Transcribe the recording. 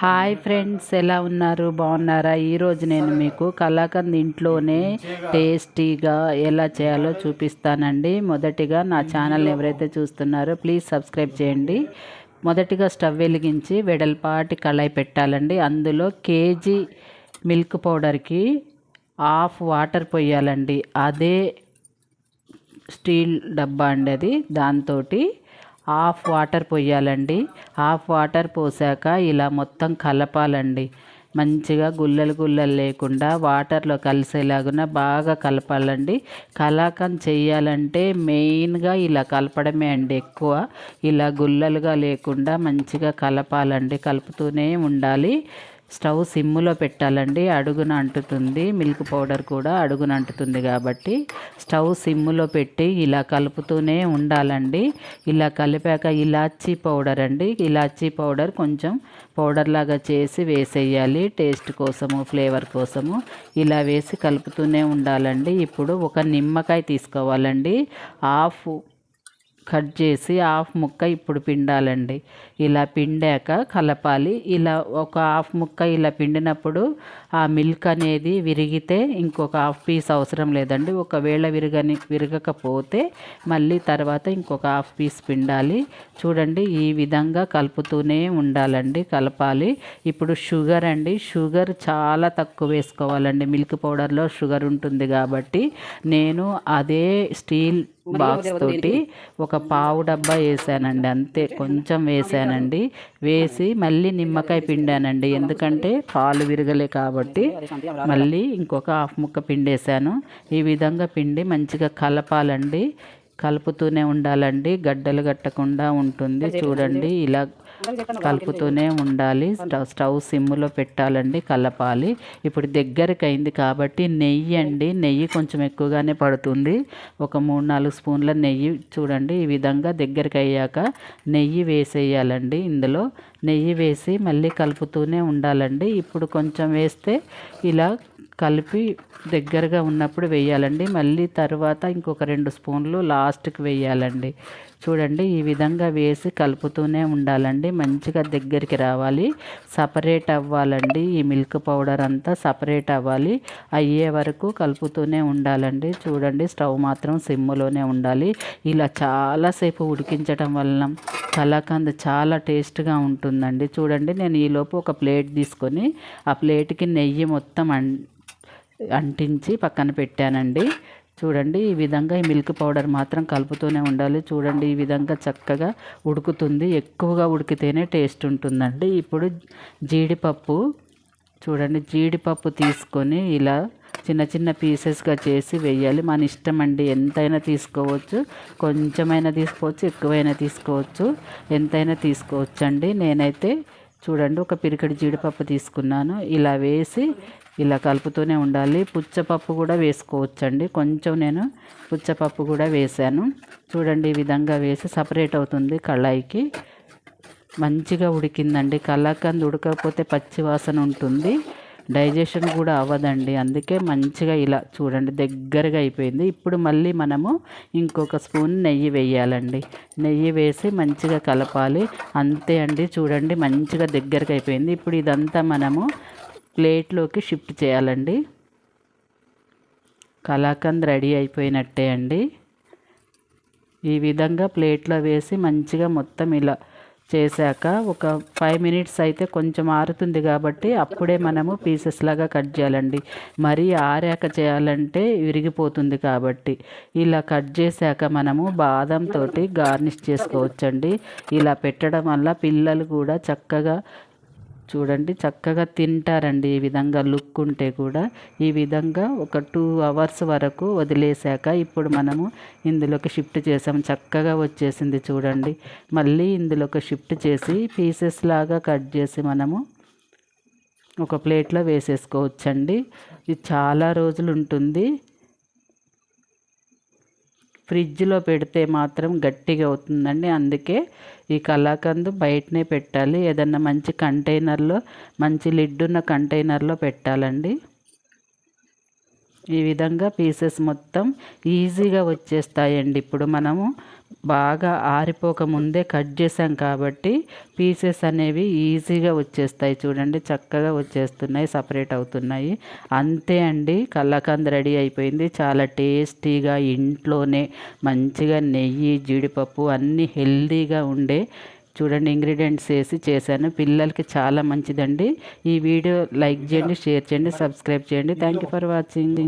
Hi friends ఎలా ఉన్నారు? బాగున్నారా? ఈరోజు నేను మీకు కలాకండ్ ఇంట్లోనే టేస్టీగా ఎలా చేయాలో చూపిస్తానండి. మొదటిగా నా ఛానల్ ఎవరైతే చూస్తున్నారో ప్లీజ్ సబ్స్క్రైబ్ చేయండి. మొదటిగా స్టవ్ వెలిగించి వెడల్పాటి కళాయి పెట్టాలండి. అందులో కేజీ మిల్క్ పౌడర్కి హాఫ్ వాటర్ పోయాలండి. అదే స్టీల్ డబ్బా అండి అది. దాంతో హాఫ్ వాటర్ పోయాలండి హాఫ్ వాటర్ పోసాక ఇలా మొత్తం కలపాలండి. మంచిగా గుల్లలు గుల్లలు లేకుండా వాటర్లో కలిసేలాగున బాగా కలపాలండి. కలాకండ్ చేయాలంటే మెయిన్గా ఇలా కలపడమే అండి ఎక్కువ. ఇలా గుల్లలుగా లేకుండా మంచిగా కలపాలండి. కలుపుతూనే ఉండాలి. స్టవ్ సిమ్ములో పెట్టాలండి. అడుగున అంటుతుంది. మిల్క్ పౌడర్ కూడా అడుగున అంటుతుంది కాబట్టి స్టవ్ సిమ్ములో పెట్టి ఇలా కలుపుతూనే ఉండాలండి. ఇలా కలిపాక ఇలాచీ పౌడర్ అండి. ఇలాచీ పౌడర్ కొంచెం పౌడర్ లాగా చేసి వేసేయాలి. టేస్ట్ కోసము ఫ్లేవర్ కోసము ఇలా వేసి కలుపుతూనే ఉండాలండి. ఇప్పుడు ఒక నిమ్మకాయ తీసుకోవాలండి. హాఫ్ కట్ చేసి హాఫ్ ముక్క ఇప్పుడు పిండాలండి. ఇలా పిండాక కలపాలి. ఇలా ఒక హాఫ్ ముక్క ఇలా పిండినప్పుడు ఆ మిల్క్ అనేది విరిగితే ఇంకొక హాఫ్ పీస్ అవసరం లేదండి. ఒకవేళ విరగని విరగకపోతే మళ్ళీ తర్వాత ఇంకొక హాఫ్ పీస్ పిండాలి. చూడండి ఈ విధంగా కలుపుతూనే ఉండాలండి కలపాలి. ఇప్పుడు షుగర్ అండి షుగర్ చాలా తక్కువ వేసుకోవాలండి. మిల్క్ పౌడర్లో షుగర్ ఉంటుంది కాబట్టి నేను అదే స్టీల్ బాక్స్ తోటి ఒక పావు డబ్బా వేసానండి అంతే. కొంచెం వేసానండి. వేసి మళ్ళీ నిమ్మకాయ పిండానండి. ఎందుకంటే పాలు విరగలే కాబట్టి మళ్ళీ ఇంకొక హాఫ్ ముక్క పిండేశాను. ఈ విధంగా పిండి మంచిగా కలపాలండి. కలుపుతూనే ఉండాలండి. గడ్డలు కట్టకుండా ఉంటుంది. చూడండి ఇలా కలుపుతూనే ఉండాలి. స్టవ్ స్టవ్ సిమ్లో పెట్టాలండి కలపాలి. ఇప్పుడు దగ్గరికి అయింది కాబట్టి నెయ్యి అండి. నెయ్యి కొంచెం ఎక్కువగానే పడుతుంది. ఒక మూడు నాలుగు స్పూన్ల నెయ్యి చూడండి. ఈ విధంగా దగ్గరికి అయ్యాక నెయ్యి వేసేయాలండి ఇందులో. నెయ్యి వేసి మళ్ళీ కలుపుతూనే ఉండాలండి. ఇప్పుడు కొంచెం వేస్తే ఇలా కలిపి దగ్గరగా ఉన్నప్పుడు వేయాలండి. మళ్ళీ తర్వాత ఇంకొక రెండు స్పూన్లు లాస్ట్కి వేయాలండి. చూడండి ఈ విధంగా వేసి కలుపుతూనే ఉండాలండి. మంచిగా దగ్గరికి రావాలి. సపరేట్ అవ్వాలండి. ఈ మిల్క్ పౌడర్ అంతా సపరేట్ అవ్వాలి. అయ్యే వరకు కలుపుతూనే ఉండాలండి. చూడండి స్టవ్ మాత్రం సిమ్లోనే ఉండాలి. ఇలా చాలాసేపు ఉడికించడం వలన కలాకంద్ చాలా టేస్ట్గా ఉంటుంది. ఉందండి. చూడండి నేను ఈలోపు ఒక ప్లేట్ తీసుకొని ఆ ప్లేట్కి నెయ్యి మొత్తం అంటించి పక్కన పెట్టానండి. చూడండి ఈ విధంగా ఈ మిల్క్ పౌడర్ మాత్రం కలుపుతూనే ఉండాలి. చూడండి ఈ విధంగా చక్కగా ఉడుకుతుంది. ఎక్కువగా ఉడికితేనే టేస్ట్ ఉంటుందండి. ఇప్పుడు జీడిపప్పు చూడండి జీడిపప్పు తీసుకొని ఇలా చిన్న చిన్న పీసెస్గా చేసి వేయాలి మన ఇష్టం అండి. ఎంతైనా తీసుకోవచ్చు. కొంచెమైనా తీసుకోవచ్చు ఎక్కువైనా తీసుకోవచ్చు. ఎంతైనా తీసుకోవచ్చు అండి నేనైతే చూడండి ఒక పిరికడి జీడిపప్పు తీసుకున్నాను. ఇలా వేసి ఇలా కలుపుతూనే ఉండాలి. పుచ్చపప్పు కూడా వేసుకోవచ్చండి. కొంచెం నేను పుచ్చపప్పు కూడా వేసాను. చూడండి ఈ విధంగా వేసి సపరేట్ అవుతుంది కళాయికి. మంచిగా ఉడికిందండి. కళాకంద్ ఉడకపోతే పచ్చివాసన ఉంటుంది. డైజెషన్ కూడా అవ్వదండి. అందుకే మంచిగా ఇలా చూడండి దగ్గరగా అయిపోయింది. ఇప్పుడు మళ్ళీ మనము ఇంకొక స్పూన్ నెయ్యి వేయాలండి. నెయ్యి వేసి మంచిగా కలపాలి. అంతే అండి. చూడండి మంచిగా దగ్గరగా అయిపోయింది. ఇప్పుడు ఇదంతా మనము ప్లేట్లోకి షిఫ్ట్ చేయాలండి. కలాకంద్ రెడీ అయిపోయినట్టే అండి. ఈ విధంగా ప్లేట్లో వేసి మంచిగా మొత్తం ఇలా చేశాక ఒక ఫైవ్ మినిట్స్ అయితే కొంచెం ఆరుతుంది కాబట్టి అప్పుడే మనము పీసెస్ లాగా కట్ చేయాలండి. మరీ ఆరాక చేయాలంటే విరిగిపోతుంది కాబట్టి ఇలా కట్ చేశాక మనము బాదం తోటి గార్నిష్ చేసుకోవచ్చండి. ఇలా పెట్టడం వల్ల పిల్లలు కూడా చక్కగా చూడండి చక్కగా తింటారండి ఈ విధంగా లుక్ ఉంటే కూడా. ఈ విధంగా ఒక టూ అవర్స్ వరకు వదిలేసాక ఇప్పుడు మనము ఇందులోకి షిఫ్ట్ చేసాము. చక్కగా వచ్చేసింది చూడండి. మళ్ళీ ఇందులోకి షిఫ్ట్ చేసి పీసెస్ లాగా కట్ చేసి మనము ఒక ప్లేట్లో వేసేసుకోవచ్చండి. ఇది చాలా రోజులు ఉంటుంది. ఫ్రిడ్జ్లో పెడితే మాత్రం గట్టిగా అవుతుందండి. అందుకే ఈ కలాకందు బయటనే పెట్టాలి. ఏదన్నా మంచి కంటైనర్లో మంచి లిడ్ ఉన్న కంటైనర్లో పెట్టాలండి. ఈ విధంగా పీసెస్ మొత్తం ఈజీగా వచ్చేస్తాయండి. ఇప్పుడు మనము బాగా ఆరిపోక ముందే కట్ చేసాం కాబట్టి పీసెస్ అనేవి ఈజీగా వచ్చేస్తాయి. చూడండి చక్కగా వచ్చేస్తున్నాయి సపరేట్ అవుతున్నాయి. అంతే అండి కళ్ళకంద రెడీ అయిపోయింది. చాలా టేస్టీగా ఇంట్లోనే మంచిగా నెయ్యి జీడిపప్పు అన్నీ హెల్దీగా ఉండే చూడండి ఇంగ్రీడియంట్స్ వేసి చేశాను. పిల్లలకి చాలా మంచిదండి. ఈ వీడియో లైక్ చేయండి షేర్ చేయండి సబ్స్క్రైబ్ చేయండి. Thank you for watching.